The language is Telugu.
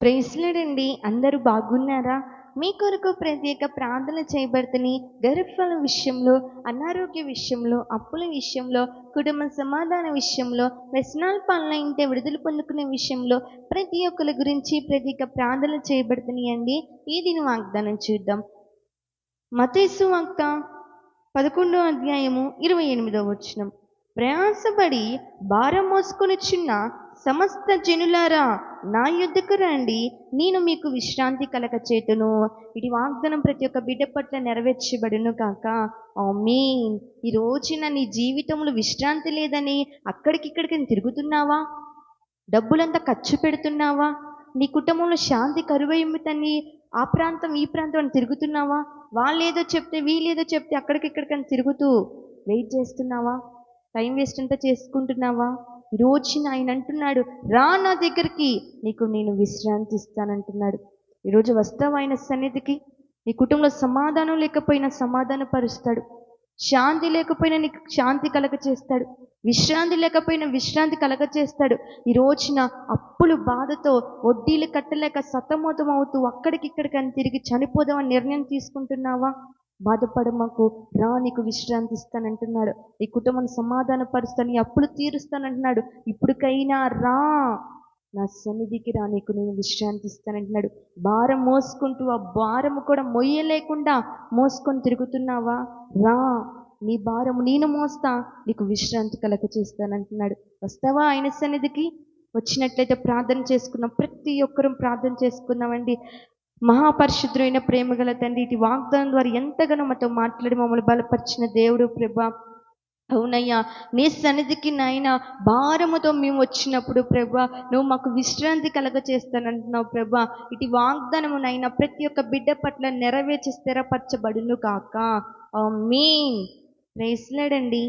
ప్రైస్లేడండి. అందరూ బాగున్నారా? మీ కొరకు ప్రత్యేక ప్రార్థన చేయబడుతుంది గర్భఫల విషయంలో అనారోగ్య విషయంలో అప్పుల విషయంలో కుటుంబ సమాధాన విషయంలో వ్యసనాల పాలన ఇంటే విడుదల పొందుకునే విషయంలో ప్రతి ఒక్కరి గురించి ప్రత్యేక ప్రార్థన చేయబడుతున్నాయండి ఈ దీని వాగ్దానం చూద్దాం. మతేసు వాక్త పదకొండో అధ్యాయము ఇరవై ఎనిమిదో వచనం. ప్రయాసపడి భారం మోసుకొని చిన్న సమస్త జనులారా నా యుద్ధకు రండి. నేను మీకు విశ్రాంతి కలగ చేతును ఇది వాగ్దానం ప్రతి ఒక్క బిడ్డ పట్ల నెరవేర్చబడును కాక ఆమేన్. ఈ రోజున నీ జీవితంలో విశ్రాంతి లేదని అక్కడికిక్కడికి తిరుగుతున్నావా? డబ్బులంతా ఖర్చు పెడుతున్నావా? నీ కుటుంబంలో శాంతి కరువైందని ఆ ప్రాంతం ఈ ప్రాంతం అని తిరుగుతున్నావా? వాళ్ళేదో చెప్తే వీళ్ళేదో చెప్తే అక్కడికిక్కడికని తిరుగుతూ వెయిట్ చేస్తున్నావా? టైం వేస్ట్ అంతా చేసుకుంటున్నావా? ఈ రోజున ఆయన అంటున్నాడు రా నా దగ్గరికి నీకు నేను విశ్రాంతి ఇస్తానంటున్నాడు. ఈరోజు వస్తావు ఆయన సన్నిధికి? నీ కుటుంబంలో సమాధానం లేకపోయినా సమాధాన పరుస్తాడు శాంతి లేకపోయినా నీకు శాంతి కలగ చేస్తాడు విశ్రాంతి లేకపోయినా విశ్రాంతి కలగ చేస్తాడు ఈ రోజున అప్పులు బాధతో వడ్డీలు కట్టలేక సతమతం అవుతూ అక్కడికిక్కడికని తిరిగి చనిపోదామని నిర్ణయం తీసుకుంటున్నావా? బాధపడమకు రా నీకు విశ్రాంతి ఇస్తానంటున్నాడు. ఈ కుటుంబం సమాధాన పరుస్తాను నీ అప్పులు తీరుస్తానంటున్నాడు. ఇప్పటికైనా రా. నా సన్నిధికి రా నీకు నేను విశ్రాంతి ఇస్తానంటున్నాడు. భారం మోసుకుంటూ ఆ భారము కూడా మొయ్యలేకుండా మోసుకొని తిరుగుతున్నావా? రా నీ భారం నేను మోస్తా నీకు విశ్రాంతి కలగ చేస్తానంటున్నాడు. వస్తావా ఆయన సన్నిధికి? వచ్చినట్లయితే ప్రార్థన చేసుకున్నాం ప్రతి ఒక్కరూ ప్రార్థన చేసుకున్నామండి మహాపరిశుద్ధుడైన ప్రేమగల తండ్రి ఇటు వాగ్దానం ద్వారా ఎంతగానో మాతో మాట్లాడి మమ్మల్ని బలపరిచిన దేవుడు ప్రభా. అవునయ్యా నీ సన్నిధికి నాయన భారముతో మేము వచ్చినప్పుడు ప్రభా నువ్వు మాకు విశ్రాంతి కలగ చేస్తానంటున్నావు ప్రభా. ఇటు వాగ్దానము నైనా ప్రతి ఒక్క బిడ్డ పట్ల నెరవేర్చి స్థిరపరచబడును కాక మీన్ ప్రైస్లాడండి